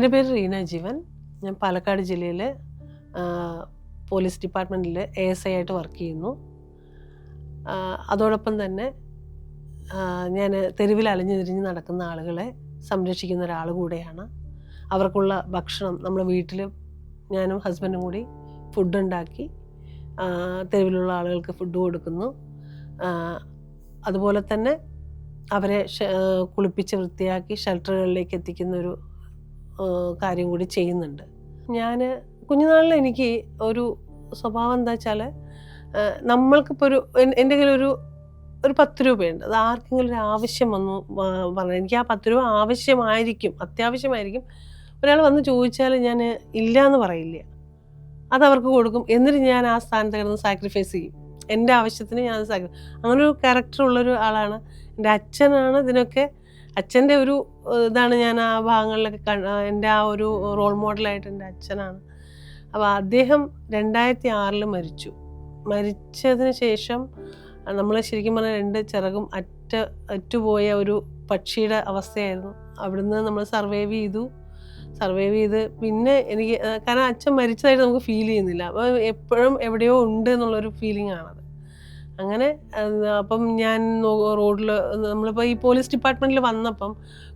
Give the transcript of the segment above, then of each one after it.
എന്റെ പേര് റീന ജീവൻ. ഞാൻ പാലക്കാട് ജില്ലയിൽ പോലീസ് ഡിപ്പാർട്ട്മെന്റിൽ എ എസ് ഐ ആയിട്ട് വർക്ക് ചെയ്യുന്നു. അതോടൊപ്പം തന്നെ ഞാൻ തെരുവിൽ അലഞ്ഞു തിരിഞ്ഞ് നടക്കുന്ന ആളുകളെ സംരക്ഷിക്കുന്ന ഒരാൾ കൂടെയാണ്. അവർക്കുള്ള ഭക്ഷണം നമ്മൾ വീട്ടിൽ ഞാനും ഹസ്ബൻഡും കൂടി ഫുഡ് ഉണ്ടാക്കി തെരുവിലുള്ള ആളുകൾക്ക് ഫുഡ് കൊടുക്കുന്നു. അതുപോലെ തന്നെ അവരെ കുളിപ്പിച്ച് വൃത്തിയാക്കി ഷെൽട്ടറുകളിലേക്ക് എത്തിക്കുന്ന ഒരു കാര്യം കൂടി ചെയ്യുന്നുണ്ട്. ഞാൻ കുഞ്ഞുനാളിൽ എനിക്ക് ഒരു സ്വഭാവം എന്താ വെച്ചാൽ നമ്മൾക്കിപ്പോൾ ഒരു എൻ- എന്റെ കയ്യിൽ ഒരു ഒരു പത്ത് രൂപയുണ്ട്. അത് ആർക്കെങ്കിലും ഒരു ആവശ്യം വന്നു പറഞ്ഞു എനിക്ക് ആ പത്ത് രൂപ ആവശ്യമായിരിക്കും അത്യാവശ്യമായിരിക്കും. ഒരാൾ വന്ന് ചോദിച്ചാൽ ഞാൻ ഇല്ല എന്ന് പറയില്ല. അത് അവർക്ക് കൊടുക്കും. എന്നിട്ട് ഞാൻ ആ സ്ഥാനത്ത് കിടന്ന് സാക്രിഫൈസ് ചെയ്യും. എന്റെ ആവശ്യത്തിന് ഞാൻ സാക്രി അങ്ങനെ ഒരു ക്യാരക്ടർ ഉള്ളൊരു ആളാണ്. എന്റെ അച്ഛനാണ് ഇതിനൊക്കെ അച്ഛന്റെ ഒരു ഇതാണ് ഞാൻ ആ ഭാഗങ്ങളിലൊക്കെ എന്റെ ആ ഒരു റോൾ മോഡലായിട്ട് എന്റെ അച്ഛനാണ്. അപ്പോൾ അദ്ദേഹം രണ്ടായിരത്തി ആറിൽ മരിച്ചു. മരിച്ചതിന് ശേഷം നമ്മൾ ശരിക്കും പറഞ്ഞാൽ രണ്ട് ചിറകും അറ്റ അറ്റുപോയ ഒരു പക്ഷിയുടെ അവസ്ഥയായിരുന്നു. അവിടുന്ന് നമ്മൾ സർവൈവ് ചെയ്തു. സർവൈവ് ചെയ്ത് പിന്നെ എനിക്ക് കാരണം അച്ഛൻ മരിച്ചതായിട്ട് നമുക്ക് ഫീൽ ചെയ്യുന്നില്ല. അപ്പോൾ എപ്പോഴും എവിടെയോ ഉണ്ട് എന്നുള്ളൊരു ഫീലിംഗ് ആണത് അങ്ങനെ അപ്പം ഞാൻ റോഡിൽ നമ്മളിപ്പോൾ ഈ പോലീസ് ഡിപ്പാർട്ട്മെന്റിൽ വന്നപ്പം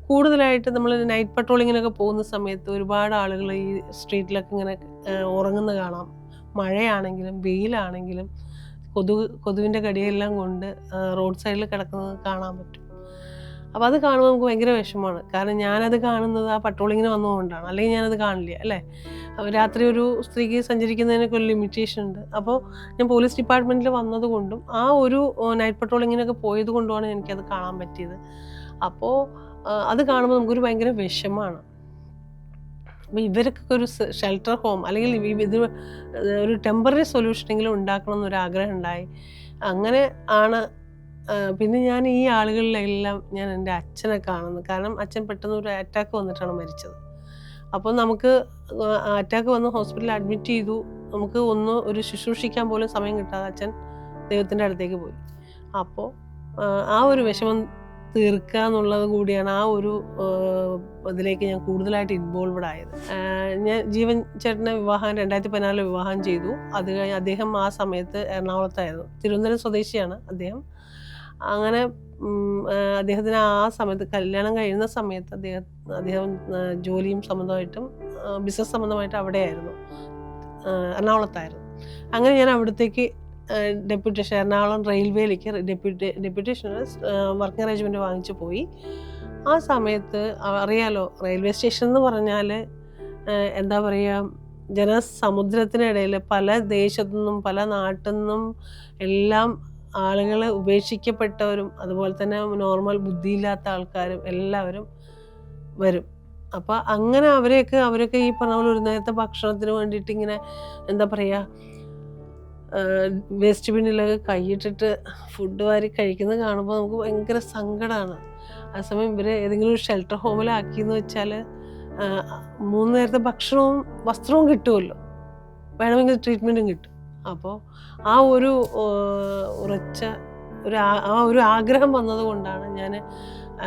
കൂടുതലായിട്ട് നമ്മൾ നൈറ്റ് പട്രോളിങ്ങിനൊക്കെ പോകുന്ന സമയത്ത് ഒരുപാട് ആളുകൾ ഈ സ്ട്രീറ്റിലൊക്കെ ഇങ്ങനെ ഉറങ്ങുന്ന കാണാം. മഴയാണെങ്കിലും വെയിലാണെങ്കിലും കൊതു കൊതുവിന്റെ കടിയെല്ലാം കൊണ്ട് റോഡ് സൈഡിൽ കിടക്കുന്നത് കാണാൻ പറ്റും. അപ്പോൾ അത് കാണുമ്പോൾ നമുക്ക് ഭയങ്കര വിഷമമാണ്. കാരണം ഞാനത് കാണുന്നത് ആ പട്രോളിങ്ങിന് വന്നതുകൊണ്ടാണ്. അല്ലെങ്കിൽ ഞാനത് കാണില്ല അല്ലേ? രാത്രി ഒരു സ്ത്രീക്ക് സഞ്ചരിക്കുന്നതിനൊക്കെ ഒരു ലിമിറ്റേഷൻ ഉണ്ട്. അപ്പോൾ ഞാൻ പോലീസ് ഡിപ്പാർട്ട്മെന്റിൽ വന്നതുകൊണ്ടും ആ ഒരു നൈറ്റ് പട്രോളിങ്ങിനൊക്കെ പോയത് കൊണ്ടുമാണ് എനിക്കത് കാണാൻ പറ്റിയത്. അപ്പോൾ അത് കാണുമ്പോൾ നമുക്കൊരു ഭയങ്കര വിഷമമാണ്. അപ്പോൾ ഇവർക്കൊക്കെ ഒരു ഷെൽട്ടർ ഹോം അല്ലെങ്കിൽ ഇത് ഒരു ടെമ്പററി സൊല്യൂഷനെങ്കിലും ഉണ്ടാക്കണം എന്നൊരു ആഗ്രഹം ഉണ്ടായി. അങ്ങനെ ആണ് പിന്നെ ഞാൻ ഈ ആളുകളിലെല്ലാം ഞാൻ എന്റെ അച്ഛനെ കാണുന്നു. കാരണം അച്ഛൻ പെട്ടെന്ന് ഒരു അറ്റാക്ക് വന്നിട്ടാണ് മരിച്ചത്. അപ്പോൾ നമുക്ക് അറ്റാക്ക് വന്ന് ഹോസ്പിറ്റലിൽ അഡ്മിറ്റ് ചെയ്തു. നമുക്ക് ഒന്ന് ഒരു ശുശ്രൂഷിക്കാൻ പോലും സമയം കിട്ടാതെ അച്ഛൻ ദൈവത്തിന്റെ അടുത്തേക്ക് പോയി. അപ്പോൾ ആ ഒരു വിഷമം തീർക്കുക എന്നുള്ളത് കൂടിയാണ് ആ ഒരു ഇതിലേക്ക് ഞാൻ കൂടുതലായിട്ട് ഇൻവോൾവഡ് ആയത്. ഞാൻ ജീവൻ ചേട്ടനെ വിവാഹം രണ്ടായിരത്തി പതിനാലിൽ വിവാഹം ചെയ്തു. അത് അദ്ദേഹം ആ സമയത്ത് എറണാകുളത്തായിരുന്നു. തിരുവനന്തപുരം സ്വദേശിയാണ് അദ്ദേഹം. അങ്ങനെ അദ്ദേഹത്തിന് ആ സമയത്ത് കല്യാണം കഴിയുന്ന സമയത്ത് അദ്ദേഹം അദ്ദേഹം ജോലിയും സംബന്ധമായിട്ടും ബിസിനസ് സംബന്ധമായിട്ട് അവിടെയായിരുന്നു. എറണാകുളത്തായിരുന്നു. അങ്ങനെ ഞാൻ അവിടത്തേക്ക് ഡെപ്യൂട്ടേഷൻ എറണാകുളം റെയിൽവേയിലേക്ക് ഡെപ്യൂട്ടി ഡെപ്യൂട്ടേഷൻ വർക്കിംഗ് അറേഞ്ച്മെന്റ് വാങ്ങിച്ചു പോയി. ആ സമയത്ത് അറിയാലോ റെയിൽവേ സ്റ്റേഷൻ എന്ന് പറഞ്ഞാൽ എന്താ പറയുക ജനസമുദ്രത്തിനിടയിൽ പല ദേശത്തു നിന്നും പല നാട്ടിൽ നിന്നും എല്ലാം ആളുകൾ ഉപേക്ഷിക്കപ്പെട്ടവരും അതുപോലെ തന്നെ നോർമൽ ബുദ്ധിയില്ലാത്ത ആൾക്കാരും എല്ലാവരും വരും. അപ്പോൾ അങ്ങനെ അവരെയൊക്കെ അവരൊക്കെ ഈ പറഞ്ഞ പോലെ ഒരു നേരത്തെ ഭക്ഷണത്തിന് വേണ്ടിയിട്ട് ഇങ്ങനെ എന്താ പറയുക വേസ്റ്റ് ബിന്നിലൊക്കെ കൈയിട്ടിട്ട് ഫുഡ് വാരി കഴിക്കുന്നത് കാണുമ്പോൾ നമുക്ക് ഭയങ്കര സങ്കടമാണ് ആ സമയം ഇവരെ ഏതെങ്കിലും ഒരു ഷെൽട്ടർ ഹോമിലാക്കിയെന്ന് വെച്ചാൽ മൂന്ന് നേരത്തെ ഭക്ഷണവും വസ്ത്രവും കിട്ടുമല്ലോ. വേണമെങ്കിൽ ട്രീറ്റ്മെന്റും കിട്ടും. അപ്പോൾ ആ ഒരു ഉറച്ച ഒരു ആ ഒരു ആഗ്രഹം വന്നത് കൊണ്ടാണ് ഞാൻ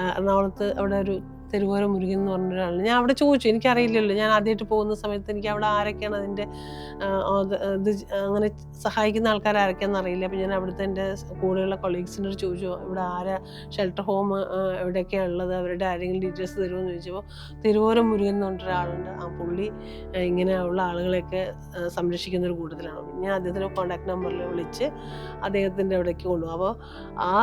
എറണാകുളത്ത് അവിടെ ഒരു തെരുവോര മുരുകൻ എന്ന് പറഞ്ഞ ഒരാളാണ് ഞാൻ അവിടെ ചോദിച്ചു എനിക്കറിയില്ലല്ലോ ഞാൻ ആദ്യമായിട്ട് പോകുന്ന സമയത്ത് എനിക്ക് അവിടെ ആരൊക്കെയാണ് അതിന്റെ ഇത് അങ്ങനെ സഹായിക്കുന്ന ആൾക്കാർ ആരൊക്കെയാണെന്ന് അറിയില്ല. അപ്പം ഞാൻ അവിടുത്തെ എന്റെ കൂടെയുള്ള കൊളീഗ്സിനോട് ചോദിച്ചു ഇവിടെ ആരാ? ഷെൽട്ടർ ഹോം എവിടെയൊക്കെയാണ് ഉള്ളത്? അവരുടെ ആരെങ്കിലും ഡീറ്റെയിൽസ് തരുമെന്ന് ചോദിച്ചപ്പോൾ തിരുവോരം മുരുകൻ എന്ന് പറഞ്ഞ ഒരാളുണ്ട് ആ പുള്ളി ഇങ്ങനെ ഉള്ള ആളുകളെയൊക്കെ സംരക്ഷിക്കുന്ന ഒരു കൂട്ടത്തിലാണ്. ഞാൻ അദ്ദേഹത്തിന്റെ കോൺടാക്ട് നമ്പറിൽ വിളിച്ച് അദ്ദേഹത്തിന്റെ അവിടേക്ക് കൊണ്ടുപോകും അപ്പോൾ ആ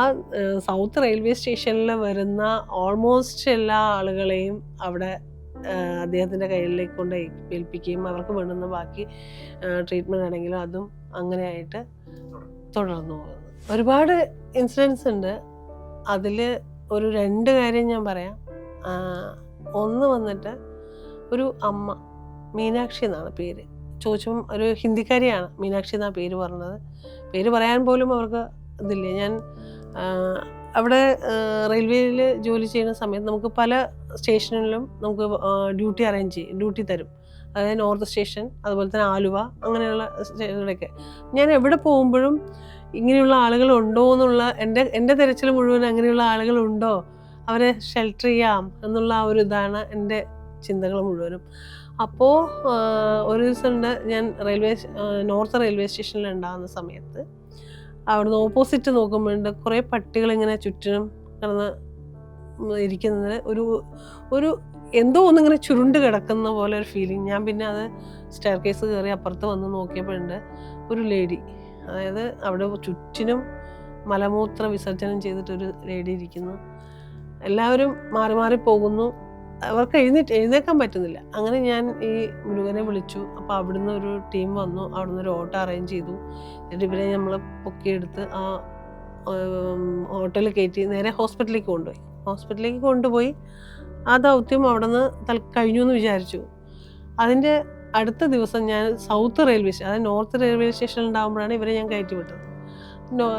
സൗത്ത് റെയിൽവേ സ്റ്റേഷനിൽ വരുന്ന ഓൾമോസ്റ്റ് എല്ലാ ആളുകളെയും അവിടെ അദ്ദേഹത്തിന്റെ കയ്യിലേക്ക് കൊണ്ട് ഏൽപ്പിക്കുകയും അവർക്ക് വേണ്ടുന്ന ബാക്കി ട്രീറ്റ്മെന്റ് ആണെങ്കിലും അതും അങ്ങനെയായിട്ട് തുടർന്നു പോകുന്നു. ഒരുപാട് ഇൻസിഡൻസ് ഉണ്ട്. അതിൽ ഒരു രണ്ട് കാര്യം ഞാൻ പറയാം. ഒന്ന് വന്നിട്ട് ഒരു അമ്മ മീനാക്ഷി എന്നാണ് പേര്. ചോദിച്ചും ഒരു ഹിന്ദിക്കാരിയാണ് മീനാക്ഷി എന്നാണ് പേര് പറഞ്ഞത്. പേര് പറയാൻ പോലും അവർക്ക് ഇതില്ല. ഞാൻ അവിടെ റെയിൽവേയിൽ ജോലി ചെയ്യുന്ന സമയത്ത് നമുക്ക് പല സ്റ്റേഷനിലും നമുക്ക് ഡ്യൂട്ടി അറേഞ്ച് ചെയ്യും ഡ്യൂട്ടി തരും. അതായത് നോർത്ത് സ്റ്റേഷൻ അതുപോലെ തന്നെ ആലുവ അങ്ങനെയുള്ള സ്റ്റേഷനിലൊക്കെ ഞാൻ എവിടെ പോകുമ്പോഴും ഇങ്ങനെയുള്ള ആളുകളുണ്ടോ എന്നുള്ള എന്റെ എന്റെ തിരച്ചിൽ മുഴുവൻ അങ്ങനെയുള്ള ആളുകളുണ്ടോ അവരെ ഷെൽട്ടർ ചെയ്യാം എന്നുള്ള ആ ഒരു ഇതാണ് എന്റെ ചിന്തകൾ മുഴുവനും. അപ്പോൾ ഒരു ദിവസം ഉണ്ട് ഞാൻ റെയിൽവേ നോർത്ത് റെയിൽവേ സ്റ്റേഷനിൽ ഉണ്ടാകുന്ന സമയത്ത് അവിടുന്ന് ഓപ്പോസിറ്റ് നോക്കുമ്പോഴുണ്ട് കുറേ പട്ടികൾ ഇങ്ങനെ ചുറ്റിനും കിടന്ന് ഇരിക്കുന്നത്. ഒരു ഒരു എന്തോ ഒന്നിങ്ങനെ ചുരുണ്ട് കിടക്കുന്ന പോലെ ഒരു ഫീലിംഗ് ഞാൻ പിന്നെ അത് സ്റ്റെയർ കേസ് കയറി അപ്പുറത്ത് വന്ന് നോക്കിയപ്പോഴുണ്ട് ഒരു ലേഡി അതായത് അവിടെ ചുറ്റിനും മലമൂത്ര വിസർജനം ചെയ്തിട്ടൊരു ലേഡി ഇരിക്കുന്നു. എല്ലാവരും മാറി മാറി പോകുന്നു. അവർക്ക് എഴുന്നേറ്റ് എഴുന്നേക്കാൻ പറ്റുന്നില്ല. അങ്ങനെ ഞാൻ ഈ മുരുകനെ വിളിച്ചു. അപ്പോൾ അവിടുന്ന് ഒരു ടീം വന്നു. അവിടുന്ന് ഒരു ഓട്ടോ അറേഞ്ച് ചെയ്തു. എന്നിട്ട് ഇവരെ നമ്മൾ പൊക്കിയെടുത്ത് ആ ഹോട്ടലിൽ കയറ്റി നേരെ ഹോസ്പിറ്റലിലേക്ക് കൊണ്ടുപോയി. ഹോസ്പിറ്റലിലേക്ക് കൊണ്ടുപോയി. ആ ദൗത്യം അവിടെ നിന്ന് തൽ കഴിഞ്ഞു എന്ന് വിചാരിച്ചു. അതിന്റെ അടുത്ത ദിവസം ഞാൻ സൗത്ത് റെയിൽവേ സ്റ്റേഷൻ അതായത് നോർത്ത് റെയിൽവേ സ്റ്റേഷനിൽ ഉണ്ടാകുമ്പോഴാണ് ഇവരെ ഞാൻ കയറ്റി വിട്ടത്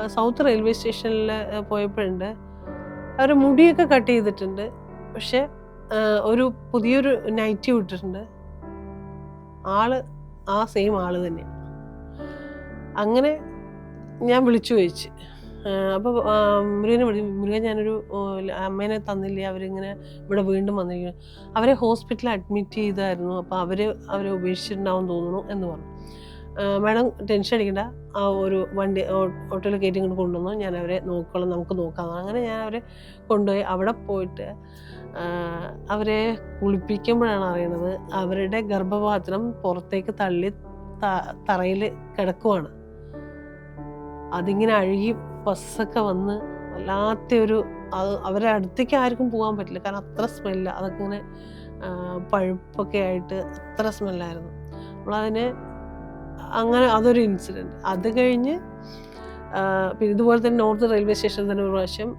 സൗത്ത് റെയിൽവേ സ്റ്റേഷനിൽ പോയപ്പോഴുണ്ട്. അവർ മുടിയൊക്കെ കട്ട് ചെയ്തിട്ടുണ്ട്. പക്ഷെ ഒരു പുതിയൊരു നൈറ്റി വിട്ടിട്ടുണ്ട്. ആൾ ആ സെയിം ആൾ തന്നെ. അങ്ങനെ ഞാൻ വിളിച്ചു ചോദിച്ച്. അപ്പോൾ മുരുകനെ വിളി മുരുകൻ ഞാനൊരു അമ്മേനെ തന്നില്ലേ അവരിങ്ങനെ ഇവിടെ വീണ്ടും വന്നിരിക്കുന്നു. അവരെ ഹോസ്പിറ്റലിൽ അഡ്മിറ്റ് ചെയ്തായിരുന്നു. അപ്പോൾ അവർ അവരെ ഉപേക്ഷിച്ചിട്ടുണ്ടാവും തോന്നുന്നു എന്ന് പറഞ്ഞു. മാഡം ടെൻഷൻ അടിക്കണ്ട. ആ ഒരു വണ്ടി ഓട്ടോയിൽ കയറ്റി ഇങ്ങോട്ട് കൊണ്ടുവന്നു. ഞാൻ അവരെ നോക്കണം നമുക്ക് നോക്കാം. അങ്ങനെ ഞാൻ അവരെ കൊണ്ടുപോയി. അവിടെ പോയിട്ട് അവരെ കുളിപ്പിക്കുമ്പോഴാണ് അറിയുന്നത് അവരുടെ ഗർഭപാത്രം പുറത്തേക്ക് തള്ളി തറയിൽ കിടക്കുവാണ്. അതിങ്ങനെ അഴുകി പസ്സൊക്കെ വന്ന് വല്ലാത്ത ഒരു അവരെ അടുത്തേക്ക് ആർക്കും പോകാൻ പറ്റില്ല. കാരണം അത്ര സ്മെല്ല അതൊക്കെ ഇങ്ങനെ പഴുപ്പൊക്കെ ആയിട്ട് അത്ര സ്മെല്ലായിരുന്നു. നമ്മളതിനെ അങ്ങനെ അതൊരു ഇൻസിഡന്റ് അത് കഴിഞ്ഞ് പിന്നെ ഇതുപോലെ തന്നെ നോർത്ത് റെയിൽവേ സ്റ്റേഷനിൽ തന്നെ ഒരു പ്രാവശ്യം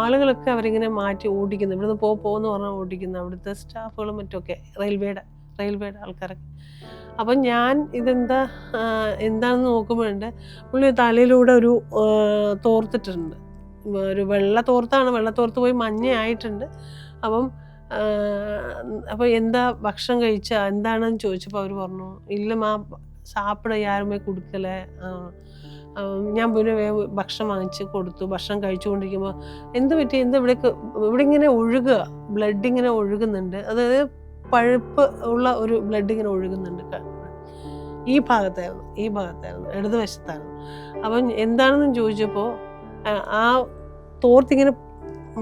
ആളുകളൊക്കെ അവരിങ്ങനെ മാറ്റി ഓടിക്കുന്നു. ഇവിടുന്ന് പോ പോകുന്ന പറഞ്ഞാൽ ഓടിക്കുന്നു. അവിടുത്തെ സ്റ്റാഫുകളും മറ്റൊക്കെ റെയിൽവേയുടെ റെയിൽവേയുടെ ആൾക്കാരൊക്കെ. അപ്പം ഞാൻ ഇതെന്താ എന്താണെന്ന് നോക്കുമ്പോഴുണ്ട് പുള്ളി തലയിലൂടെ ഒരു തോർത്തിട്ടുണ്ട് ഒരു വെള്ള തോർത്താണ്. വെള്ള തോർത്ത് പോയി മഞ്ഞയായിട്ടുണ്ട്. അപ്പം അപ്പോൾ എന്താ ഭക്ഷണം കഴിച്ചാൽ എന്താണെന്ന് ചോദിച്ചപ്പോൾ അവർ പറഞ്ഞു ഇല്ല മാ സാപ്പിട യാരുമേ കൊടുക്കലേ ഞാൻ പിന്നെ ഭക്ഷണം വാങ്ങിച്ച് കൊടുത്തു ഭക്ഷണം കഴിച്ചുകൊണ്ടിരിക്കുമ്പോൾ എന്ത് പറ്റി? എന്ത് ഇവിടെ ഇവിടെ ഇങ്ങനെ ഒഴുകുക ബ്ലഡ് ഇങ്ങനെ ഒഴുകുന്നുണ്ട്. അതായത് പഴുപ്പ് ഉള്ള ഒരു ബ്ലഡ് ഇങ്ങനെ ഒഴുകുന്നുണ്ട്. ഈ ഭാഗത്തായിരുന്നു ഈ ഭാഗത്തായിരുന്നു ഇടതുവശത്തായിരുന്നു. അപ്പം എന്താണെന്ന് ചോദിച്ചപ്പോൾ ആ തോർത്തിങ്ങനെ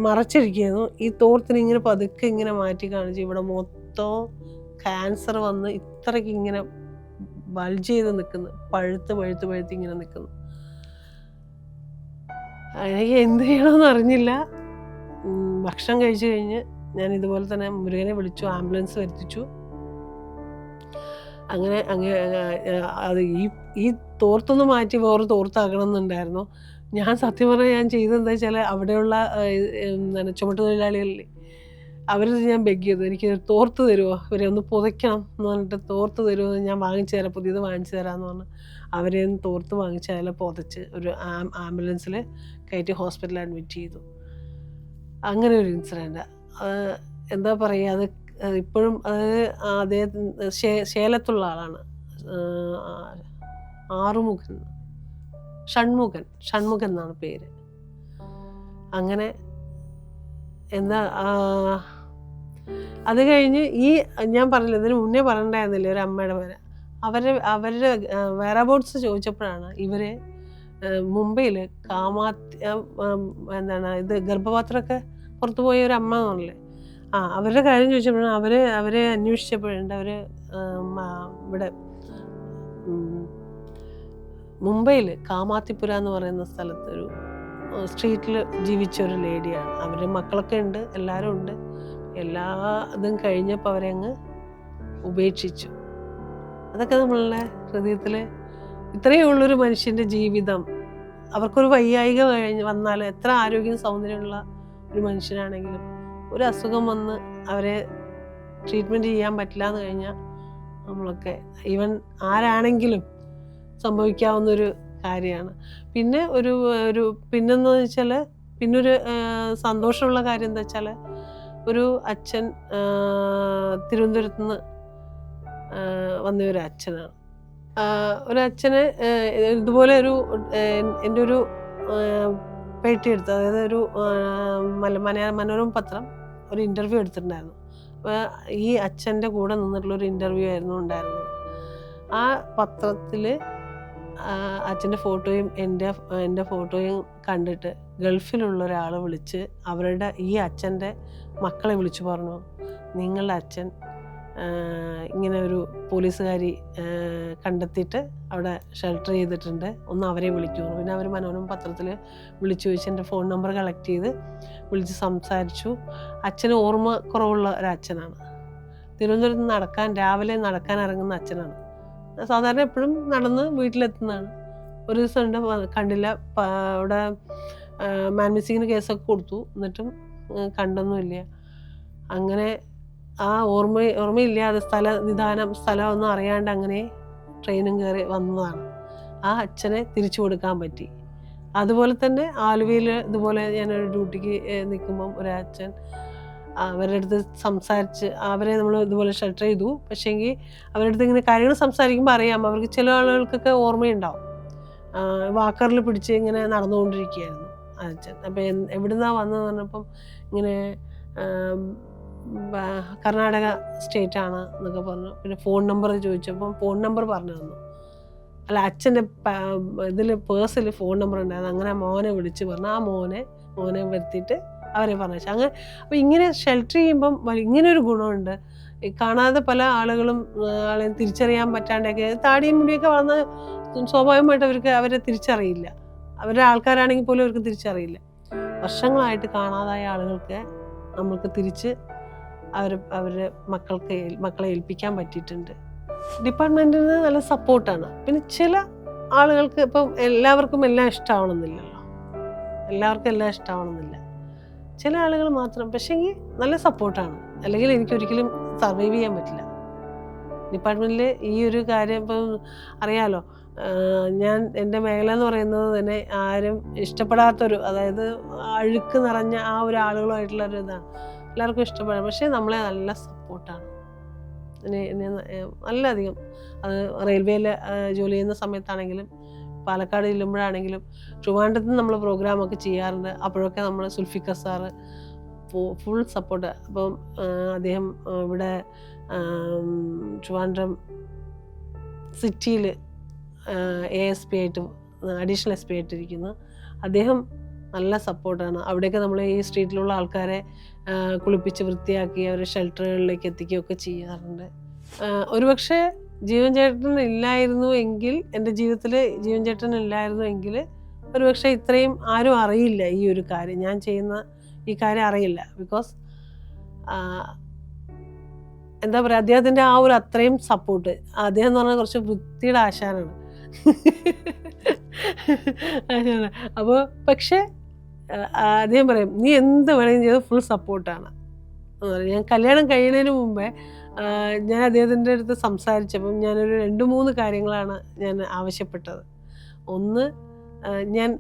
മറച്ചിരിക്കുന്നു. ഈ തോർത്തിന് ഇങ്ങനെ പതുക്കെ ഇങ്ങനെ മാറ്റി കാണിച്ചു ഇവിടെ മൊത്തം ക്യാൻസർ വന്ന് ഇത്രയ്ക്ക് ഇങ്ങനെ ബൾജ് ചെയ്ത് നിൽക്കുന്നു പഴുത്ത് പഴുത്ത് പഴുത്ത് ഇങ്ങനെ നിൽക്കുന്നു എനിക്ക് എന്ത് ചെയ്യണമെന്ന് അറിഞ്ഞില്ല. ഭക്ഷണം കഴിച്ചു കഴിഞ്ഞ് ഞാൻ ഇതുപോലെ തന്നെ മുരുകനെ വിളിച്ചു ആംബുലൻസ് വരുത്തിച്ചു. അങ്ങനെ അങ്ങനെ അത് ഈ ഈ തോർത്തൊന്ന് മാറ്റി വേറെ തോർത്താക്കണം എന്നുണ്ടായിരുന്നു ഞാൻ സത്യം പറഞ്ഞാൽ ഞാൻ ചെയ്തെന്താ വെച്ചാൽ അവിടെയുള്ള ചുമട്ടുതൊഴിലാളികളില്ലേ അവരിത് ഞാൻ ബെഗ് ചെയ്തു എനിക്ക് തോർത്ത് തരുമോ ഇവരെ ഒന്ന് പുതയ്ക്കണം എന്ന് പറഞ്ഞിട്ട് തോർത്ത് തരുമോ ഞാൻ വാങ്ങിച്ചു തരാം പുതിയത് വാങ്ങിച്ചു തരാമെന്ന് പറഞ്ഞു. അവരെ ഒന്ന് തോർത്ത് വാങ്ങിച്ച് അതിൽ പുതച്ച് ഒരു ആംബുലൻസിൽ കയറ്റി ഹോസ്പിറ്റലിൽ അഡ്മിറ്റ് ചെയ്തു. അങ്ങനെ ഒരു ഇൻസിഡന്റ് എന്താ പറയുക അത് ഇപ്പോഴും അത് അദ്ദേഹത്തിന് ശേലത്തുള്ള ആളാണ്. ആറുമുഖൻ. ഷൺമുഖൻ. ഷൺമുഖൻ എന്നാണ് പേര്. അങ്ങനെ എന്താ അത് കഴിഞ്ഞ് ഈ ഞാൻ പറഞ്ഞില്ല ഇതിന് മുന്നേ പറഞ്ഞിട്ടായിരുന്നില്ല ഒരു അമ്മയുടെ പേര്. അവരുടെ അവരുടെ വേറെ ചോദിച്ചപ്പോഴാണ് ഇവർ മുംബൈയിൽ കാമാത്തി എന്താണ് ഇത് ഗർഭപാത്രമൊക്കെ പുറത്തു പോയ ഒരു അമ്മ എന്നുള്ളത് ആ അവരുടെ കാര്യം ചോദിച്ചപ്പോഴാണ് അവർ അവരെ അന്വേഷിച്ചപ്പോഴുണ്ട്. അവർ ഇവിടെ മുംബൈയിൽ കാമാത്തിപുര എന്ന് പറയുന്ന സ്ഥലത്ത് ഒരു സ്ട്രീറ്റിൽ ജീവിച്ച ഒരു ലേഡിയാണ്. അവരുടെ മക്കളൊക്കെ ഉണ്ട് എല്ലാവരും ഉണ്ട്. എല്ലാ ഇതും കഴിഞ്ഞപ്പോൾ അവരെ അങ്ങ് ഉപേക്ഷിച്ചു. അതൊക്കെ നമ്മളുടെ ഹൃദയത്തിൽ ഇത്രയേ ഉള്ളൊരു മനുഷ്യന്റെ ജീവിതം. അവർക്കൊരു വയ്യായിക കഴിഞ്ഞ് വന്നാൽ എത്ര ആരോഗ്യം സൗന്ദര്യമുള്ള ഒരു മനുഷ്യനാണെങ്കിലും ഒരു അസുഖം വന്ന് അവരെ ട്രീറ്റ്മെന്റ് ചെയ്യാൻ പറ്റില്ല എന്ന് കഴിഞ്ഞാൽ നമ്മളൊക്കെ. ഈവൻ ആരാണെങ്കിലും സംഭവിക്കാവുന്ന ഒരു കാര്യമാണ്. പിന്നെ ഒരു ഒരു പിന്നെന്ന് വെച്ചാൽ പിന്നൊരു സന്തോഷമുള്ള കാര്യം എന്താ വെച്ചാൽ ഒരു അച്ഛൻ തിരുവനന്തപുരത്ത് നിന്ന് വന്ന ഒരു അച്ഛനാണ്. ഒരു അച്ഛന് ഇതുപോലെ ഒരു എന്റെ ഒരു പേട്ടി അതായത് ഒരു മല മല മനോരമ പത്രം ഒരു ഇന്റർവ്യൂ എടുത്തിട്ടുണ്ടായിരുന്നു. അപ്പോൾ ഈ അച്ഛന്റെ കൂടെ നിന്നിട്ടുള്ള ഒരു ഇന്റർവ്യൂ ആയിരുന്നു ഉണ്ടായിരുന്നത്. ആ പത്രത്തിൽ അച്ഛന്റെ ഫോട്ടോയും എന്റെ എന്റെ ഫോട്ടോയും കണ്ടിട്ട് ഗൾഫിലുള്ള ഒരാൾ വിളിച്ച് അവരുടെ ഈ അച്ഛന്റെ മക്കളെ വിളിച്ചു പറഞ്ഞു നിങ്ങളുടെ അച്ഛൻ ഇങ്ങനെ ഒരു പോലീസുകാരി കണ്ടെത്തിയിട്ട് അവിടെ ഷെൽട്ടർ ചെയ്തിട്ടുണ്ട് ഒന്ന് അവരെ വിളിക്കൂ പിന്നെ അവർ മനോരമ പത്രത്തിൽ വിളിച്ചു ചോദിച്ച് എന്റെ ഫോൺ നമ്പർ കളക്ട് ചെയ്ത് വിളിച്ച് സംസാരിച്ചു. അച്ഛന് ഓർമ്മ കുറവുള്ള ഒരു അച്ഛനാണ് തിരുവനന്തപുരത്ത് നടക്കാൻ രാവിലെ നടക്കാൻ ഇറങ്ങുന്ന അച്ഛനാണ്. സാധാരണ എപ്പോഴും നടന്ന് വീട്ടിലെത്തുന്നതാണ്. ഒരു ദിവസം ഉണ്ട് കണ്ടില്ല. അവിടെ മാൻ മിസ്സിങ്ങിന് കേസൊക്കെ കൊടുത്തു. എന്നിട്ടും കണ്ടൊന്നുമില്ല. അങ്ങനെ ആ ഓർമ്മ ഓർമ്മയില്ലാതെ സ്ഥല നിദാനം സ്ഥലമൊന്നും അറിയാണ്ട് അങ്ങനെ ട്രെയിനും കയറി വന്നതാണ്. ആ അച്ഛനെ തിരിച്ചു കൊടുക്കാൻ പറ്റി. അതുപോലെ തന്നെ ആലുവയിൽ ഇതുപോലെ ഞാനൊരു ഡ്യൂട്ടിക്ക് നിൽക്കുമ്പം ഒരു അച്ഛൻ അവരുടെ അടുത്ത് സംസാരിച്ച് അവരെ നമ്മൾ ഇതുപോലെ ഷെൽട്ടർ ചെയ്തു. പക്ഷേങ്കിൽ അവരുടെ അടുത്ത് ഇങ്ങനെ കാര്യങ്ങൾ സംസാരിക്കുമ്പോൾ അറിയാം. അവർക്ക് ചില ആളുകൾക്കൊക്കെ ഓർമ്മയുണ്ടാവും. വാക്കറിൽ പിടിച്ച് ഇങ്ങനെ നടന്നുകൊണ്ടിരിക്കുകയായിരുന്നു. അച്ഛൻ. അപ്പോൾ എവിടുന്നാണ് വന്നതെന്ന് പറഞ്ഞപ്പം ഇങ്ങനെ കർണാടക സ്റ്റേറ്റ് ആണ് എന്നൊക്കെ പറഞ്ഞു. പിന്നെ ഫോൺ നമ്പർ ചോദിച്ചപ്പം ഫോൺ നമ്പർ പറഞ്ഞു തന്നു. അല്ല അച്ഛന്റെ ഇതിൽ പേഴ്സിൽ ഫോൺ നമ്പർ ഉണ്ടായിരുന്നു. അങ്ങനെ മോനെ വിളിച്ച് പറഞ്ഞു. ആ മോനെ മോനെ വരുത്തിയിട്ട് അവരെ പറഞ്ഞു അങ്ങനെ അപ്പോൾ ഇങ്ങനെ ഷെൽട്ടർ ചെയ്യുമ്പം ഇങ്ങനൊരു ഗുണമുണ്ട്. കാണാതെ പല ആളുകളും ആളെ തിരിച്ചറിയാൻ പറ്റാണ്ടൊക്കെ താടിയും മുടിയൊക്കെ വളർന്ന് സ്വാഭാവികമായിട്ട് അവർക്ക് അവരെ തിരിച്ചറിയില്ല. അവരുടെ ആൾക്കാരാണെങ്കിൽ പോലും അവർക്ക് തിരിച്ചറിയില്ല. വർഷങ്ങളായിട്ട് കാണാതായ ആളുകൾക്ക് നമ്മൾക്ക് തിരിച്ച് അവർ അവരുടെ മക്കൾക്ക് മക്കളെ ഏൽപ്പിക്കാൻ പറ്റിയിട്ടുണ്ട്. ഡിപ്പാർട്ട്മെന്റിൽ നിന്ന് നല്ല സപ്പോർട്ടാണ് പിന്നെ ചില ആളുകൾക്ക് ഇപ്പം എല്ലാവർക്കും എല്ലാം ഇഷ്ടമാവണമെന്നില്ലല്ലോ എല്ലാവർക്കും എല്ലാം ഇഷ്ടമാവണമെന്നില്ല ചില ആളുകൾ മാത്രം. പക്ഷേങ്കിൽ നല്ല സപ്പോർട്ടാണ്. അല്ലെങ്കിൽ എനിക്ക് ഒരിക്കലും സർവൈവ് ചെയ്യാൻ പറ്റില്ല. ഡിപ്പാർട്ട്മെന്റിൽ ഈ ഒരു കാര്യം ഇപ്പം അറിയാലോ. ഞാൻ എന്റെ മേഖല എന്ന് പറയുന്നത് തന്നെ ആരും ഇഷ്ടപ്പെടാത്തൊരു അതായത് അഴുക്ക് നിറഞ്ഞ ആ ഒരു ആളുകളുമായിട്ടുള്ള ഒരു ഇതാണ്. എല്ലാവർക്കും ഇഷ്ടപ്പെടാം. പക്ഷേ നമ്മളെ നല്ല സപ്പോർട്ടാണ്. എന്നെ എന്നെ ന- ഏഹ് വളരെയധികം അത് റെയിൽവേയിൽ ജോലി ചെയ്യുന്ന സമയത്താണെങ്കിലും പാലക്കാട് ചെല്ലുമ്പോഴാണെങ്കിലും ട്രിവാൻഡ്രത്ത് നമ്മൾ പ്രോഗ്രാമൊക്കെ ചെയ്യാറുണ്ട്. അപ്പോഴൊക്കെ നമ്മൾ സുൽഫിക്ക സാറ് ഫുൾ സപ്പോർട്ട് അപ്പം അദ്ദേഹം ഇവിടെ ട്രിവാൻഡ്രം സിറ്റിയിൽ എ എസ് പി ആയിട്ട് അഡീഷണൽ എസ് പി ആയിട്ടിരിക്കുന്നു. അദ്ദേഹം നല്ല സപ്പോർട്ടാണ് അവിടെയൊക്കെ നമ്മൾ ഈ സ്ട്രീറ്റിലുള്ള ആൾക്കാരെ കുളിപ്പിച്ച് വൃത്തിയാക്കി അവരെ ഷെൽട്ടറുകളിലേക്ക് എത്തിക്കുകയൊക്കെ ചെയ്യാറുണ്ട്. ഒരുപക്ഷെ ജീവൻ ചേട്ടൻ ഇല്ലായിരുന്നു എങ്കിൽ എന്റെ ജീവിതത്തിൽ ജീവൻ ചേട്ടൻ ഇല്ലായിരുന്നു എങ്കിൽ ഒരുപക്ഷെ ഇത്രയും ആരും അറിയില്ല ഈ ഒരു കാര്യം. ഞാൻ ചെയ്യുന്ന ഈ കാര്യം അറിയില്ല. ബിക്കോസ് എന്താ പറയുക അദ്ദേഹത്തിന്റെ ആ ഒരു അത്രയും സപ്പോർട്ട് അദ്ദേഹം എന്ന് പറഞ്ഞാൽ കുറച്ച് വൃത്തിയുടെ ആശാനാണ്. ആശാനാണ്. അപ്പോൾ പക്ഷേ അദ്ദേഹം പറയും നീ എന്ത് വേണമെങ്കിലും ചെയ്ത് ഫുൾ സപ്പോർട്ടാണ് ഞാൻ കല്യാണം കഴിയുന്നതിന് മുമ്പേ ഞാൻ അദ്ദേഹത്തിന്റെ അടുത്ത് സംസാരിച്ചപ്പം ഞാനൊരു രണ്ട് മൂന്ന് കാര്യങ്ങളാണ് ഞാൻ ആവശ്യപ്പെട്ടത്. ഒന്ന് ഞാൻ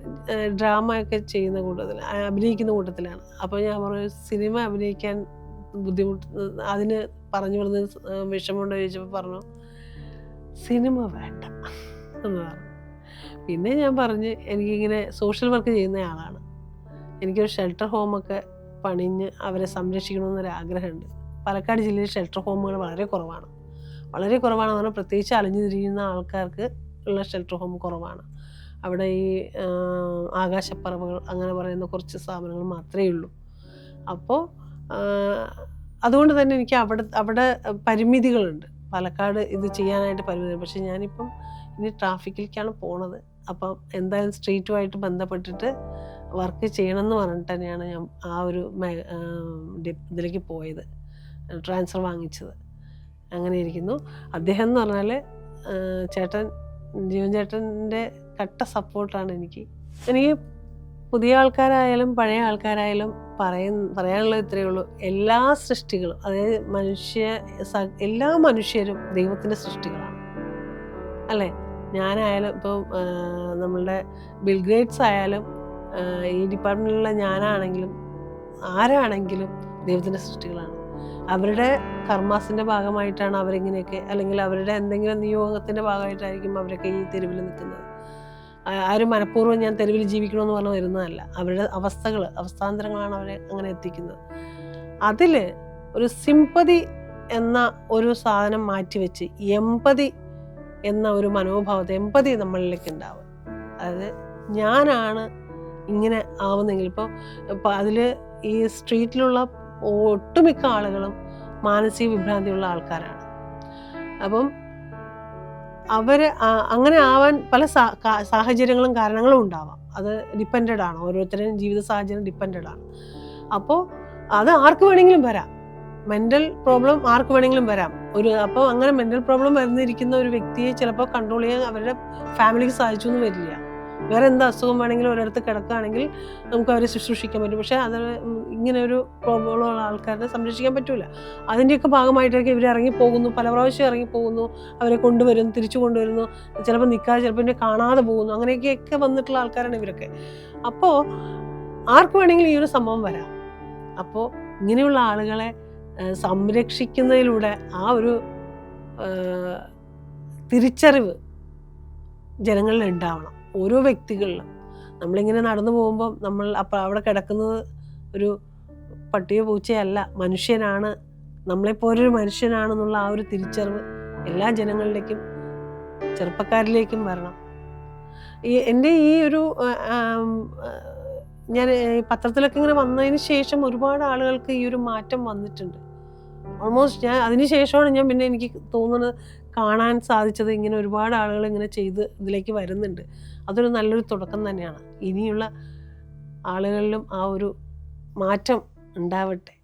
ഡ്രാമ ഒക്കെ ചെയ്യുന്ന കൂട്ടത്തിൽ അഭിനയിക്കുന്ന കൂട്ടത്തിലാണ്. അപ്പോൾ ഞാൻ പറഞ്ഞു സിനിമ അഭിനയിക്കാൻ ബുദ്ധിമുട്ട് അതിന് പറഞ്ഞു പറഞ്ഞ വിഷമമുണ്ടോ? ചോദിച്ചപ്പോൾ പറഞ്ഞു സിനിമ വേണ്ട. എന്ന് പറഞ്ഞു. പിന്നെ ഞാൻ പറഞ്ഞ് എനിക്കിങ്ങനെ സോഷ്യൽ വർക്ക് ചെയ്യുന്ന ആളാണ്. എനിക്കൊരു ഷെൽട്ടർ ഹോമൊക്കെ പണിഞ്ഞ് അവരെ സംരക്ഷിക്കണമെന്നൊരു ആഗ്രഹമുണ്ട് പാലക്കാട് ജില്ലയിൽ ഷെൽട്ടർ ഹോമുകൾ വളരെ കുറവാണ്. വളരെ കുറവാണെന്ന് പറഞ്ഞാൽ പ്രത്യേകിച്ച് അലഞ്ഞു തിരിയുന്ന ആൾക്കാർക്ക് ഉള്ള ഷെൽട്ടർ ഹോം കുറവാണ്. അവിടെ ഈ ആകാശപ്പറവുകൾ അങ്ങനെ പറയുന്ന കുറച്ച് സ്ഥാപനങ്ങൾ മാത്രമേ ഉള്ളൂ. അപ്പോൾ അതുകൊണ്ട് തന്നെ എനിക്ക് അവിടെ അവിടെ പരിമിതികളുണ്ട്. പാലക്കാട് ഇത് ചെയ്യാനായിട്ട് പരിമിതി പക്ഷെ ഞാനിപ്പം ഇനി ട്രാഫിക്കിലേക്കാണ് പോണത്. അപ്പം എന്തായാലും സ്ട്രീറ്റുമായിട്ട് ബന്ധപ്പെട്ടിട്ട് വർക്ക് ചെയ്യണമെന്ന് പറഞ്ഞിട്ട് തന്നെയാണ് ഞാൻ ആ ഒരു ഇതിലേക്ക് പോയത്. ട്രാൻസ്ഫർ വാങ്ങിച്ചത്. അങ്ങനെ ഇരിക്കുന്നു. അദ്ദേഹം എന്ന് പറഞ്ഞാൽ ചേട്ടൻ ജീവൻ ചേട്ടന്റെ കട്ട സപ്പോർട്ടാണ് എനിക്ക്. എനിക്ക് പുതിയ ആൾക്കാരായാലും പഴയ ആൾക്കാരായാലും പറയുന്ന പറയാനുള്ളത് ഇത്രയേ ഉള്ളൂ. എല്ലാ സൃഷ്ടികളും അതായത് മനുഷ്യ എല്ലാ മനുഷ്യരും ദൈവത്തിന്റെ സൃഷ്ടികളാണ്. അല്ലേ? ഞാനായാലും ഇപ്പോൾ നമ്മളുടെ ബിൽഗ്രേറ്റ്സ് ആയാലും ഈ ഡിപ്പാർട്ട്മെന്റിലുള്ള ഞാനാണെങ്കിലും ആരാണെങ്കിലും ദൈവത്തിന്റെ സൃഷ്ടികളാണ്. അവരുടെ കർമാസിന്റെ ഭാഗമായിട്ടാണ് അവരിങ്ങനെയൊക്കെ അല്ലെങ്കിൽ അവരുടെ എന്തെങ്കിലും നിയോഗത്തിന്റെ ഭാഗമായിട്ടായിരിക്കും അവരൊക്കെ ഈ തെരുവിൽ നിൽക്കുന്നത്. ആരും മനഃപൂർവം ഞാൻ തെരുവിൽ ജീവിക്കണമെന്ന് പറഞ്ഞ് വരുന്നതല്ല അവരുടെ അവസ്ഥകൾ അവസ്ഥാന്തരങ്ങളാണ് അവരെ അങ്ങനെ എത്തിക്കുന്നത്. അതിൽ ഒരു സിംപതി എന്ന ഒരു സാധനം മാറ്റിവെച്ച് എമ്പതി എന്ന ഒരു മനോഭാവത്തെ എമ്പതി നമ്മളിലേക്ക് ഉണ്ടാവുക അതായത് ഞാനാണ് ഇങ്ങനെ ആവുന്നെങ്കിൽ ഇപ്പോൾ ഇപ്പോൾ അതിൽ ഈ സ്ട്രീറ്റിലുള്ള ഒട്ടുമിക്ക ആളുകളും മാനസിക വിഭ്രാന്തിയുള്ള ആൾക്കാരാണ്. അപ്പം അവർ അങ്ങനെ ആവാൻ പല സാഹചര്യങ്ങളും കാരണങ്ങളും ഉണ്ടാവാം. അത് ഡിപ്പെൻഡഡ് ആണ്. ഓരോരുത്തരുടെയും ജീവിത സാഹചര്യം ഡിപ്പെൻഡഡ് ആണ്. അപ്പോൾ അത് ആർക്ക് വേണമെങ്കിലും വരാം. മെന്റൽ പ്രോബ്ലം ആർക്ക് വേണമെങ്കിലും വരാം. ഒരു അപ്പോൾ അങ്ങനെ മെന്റൽ പ്രോബ്ലം വരുന്നിരിക്കുന്ന ഒരു വ്യക്തിയെ ചിലപ്പോൾ കൺട്രോൾ ചെയ്യാൻ അവരുടെ ഫാമിലിക്ക് സാധിച്ചു എന്ന് വരില്ല. വേറെ എന്ത് അസുഖം വേണമെങ്കിലും ഒരിടത്ത് കിടക്കുകയാണെങ്കിൽ നമുക്ക് അവരെ ശുശ്രൂഷിക്കാൻ പറ്റും. പക്ഷേ അത് ഇങ്ങനെ ഒരു പ്രോബ്ലമുള്ള ആൾക്കാരെ സംരക്ഷിക്കാൻ പറ്റില്ല അതിന്റെയൊക്കെ ഭാഗമായിട്ടൊക്കെ ഇവർ ഇറങ്ങി പോകുന്നു. പല പ്രാവശ്യം ഇറങ്ങി പോകുന്നു. അവരെ കൊണ്ടുവരുന്നു തിരിച്ചു കൊണ്ടുവരുന്നു. ചിലപ്പോൾ നിൽക്കാതെ ചിലപ്പോൾ എന്നെ കാണാതെ പോകുന്നു. അങ്ങനെയൊക്കെയൊക്കെ വന്നിട്ടുള്ള ആൾക്കാരാണ് ഇവരൊക്കെ. അപ്പോൾ ആർക്ക് വേണമെങ്കിലും ഈ ഒരു സംഭവം വരാം. അപ്പോൾ ഇങ്ങനെയുള്ള ആളുകളെ സംരക്ഷിക്കുന്നതിലൂടെ ആ ഒരു തിരിച്ചറിവ് ജനങ്ങളിൽ ഉണ്ടാവണം. ഓരോ വ്യക്തികളിലും. നമ്മളിങ്ങനെ നടന്നു പോകുമ്പം നമ്മൾ അപ്പം അവിടെ കിടക്കുന്നത് ഒരു പട്ടിയോ പൂച്ചയല്ല മനുഷ്യനാണ്. നമ്മളെപ്പോലൊരു മനുഷ്യനാണെന്നുള്ള ആ ഒരു തിരിച്ചറിവ് എല്ലാ ജനങ്ങളിലേക്കും ചെറുപ്പക്കാരിലേക്കും വരണം. ഈ എന്റെ ഈ ഒരു ഞാൻ പത്രത്തിലൊക്കെ ഇങ്ങനെ വന്നതിന് ശേഷം ഒരുപാട് ആളുകൾക്ക് ഈ ഒരു മാറ്റം വന്നിട്ടുണ്ട്. ഓൾമോസ്റ്റ് ഞാൻ അതിന് ശേഷമാണ് ഞാൻ പിന്നെ എനിക്ക് തോന്നുന്നത് കാണാൻ സാധിച്ചത് ഇങ്ങനെ ഒരുപാട് ആളുകൾ ഇങ്ങനെ ചെയ്ത് ഇതിലേക്ക് വരുന്നുണ്ട്. അതൊരു നല്ലൊരു തുടക്കം തന്നെയാണ്. ഇനിയുള്ള ആളുകളിലും ആ ഒരു മാറ്റം ഉണ്ടാവട്ടെ.